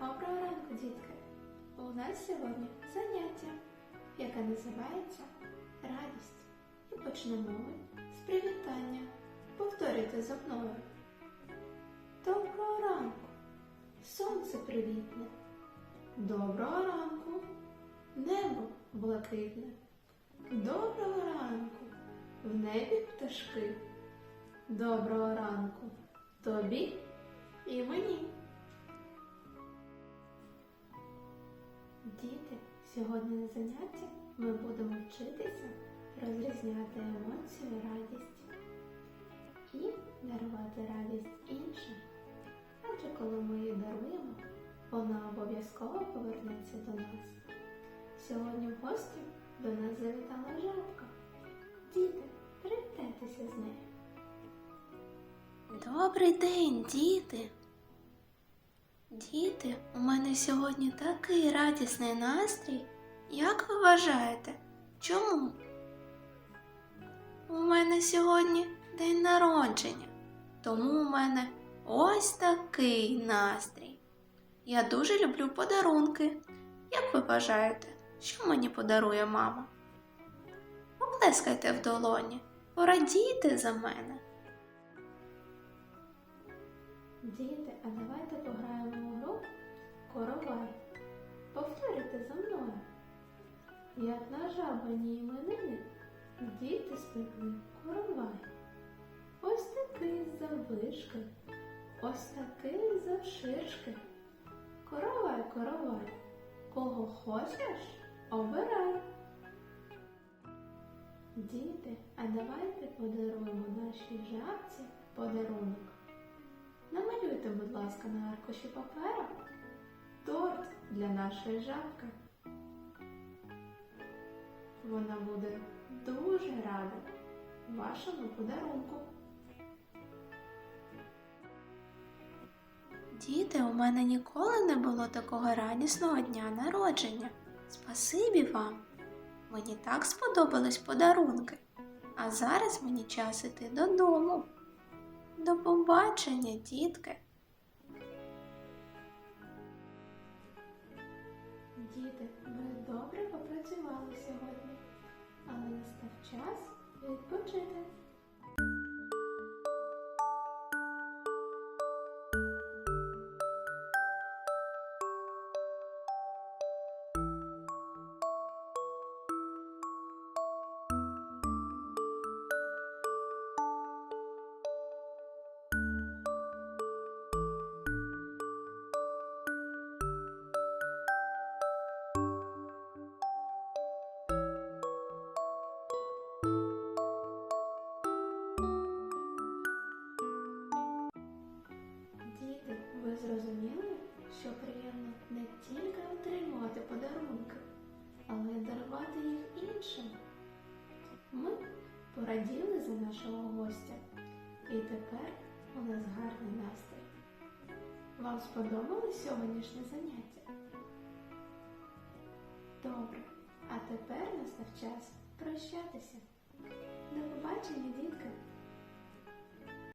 Доброго ранку, дітки! У нас сьогодні заняття, яке називається Радість. І почнемо ми з привітання. Повторюйте за мною. Доброго ранку! Сонце привітне. Доброго ранку! Небо блакитне. Доброго ранку! В небі пташки. Доброго ранку тобі і мені. Діти, сьогодні на занятті ми будемо вчитися розрізняти емоцію радість і дарувати радість іншим. Адже коли ми її даруємо, вона обов'язково повернеться до нас. Сьогодні в гості до нас завітала жабка. Діти, привітайтеся з нею. Добрий день, діти. Діти, у мене сьогодні такий радісний настрій. Як ви вважаєте? Чому? У мене сьогодні день народження, тому у мене ось такий настрій. Я дуже люблю подарунки. Як ви вважаєте, що мені подарує мама? Поплескайте в долоні, порадійте за мене. Діти, а давайте пограємо коровай. Повторюйте за мною. Як на жабані іменини, діти спекли коровай. Ось такий заввишки, ось такий завширшки. Коровай, коровай, кого хочеш, обирай. Діти, а давайте подаруємо нашій жабці подарунок. Намалюйте, будь ласка, на аркуші паперу торт для нашої жабки. Вона буде дуже рада вашому подарунку. Діти, у мене ніколи не було такого радісного дня народження. Спасибі вам. Мені так сподобались подарунки. А зараз мені час іти додому. До побачення, дітки. Діти, ви добре попрацювали сьогодні, але настав час відпочити. Що приємно не тільки отримувати подарунки, але й дарувати їх іншим. Ми пораділи за нашого гостя, і тепер у нас гарний настрій. Вам сподобалось сьогоднішнє заняття? Добре, а тепер настав час прощатися. До побачення, дітки!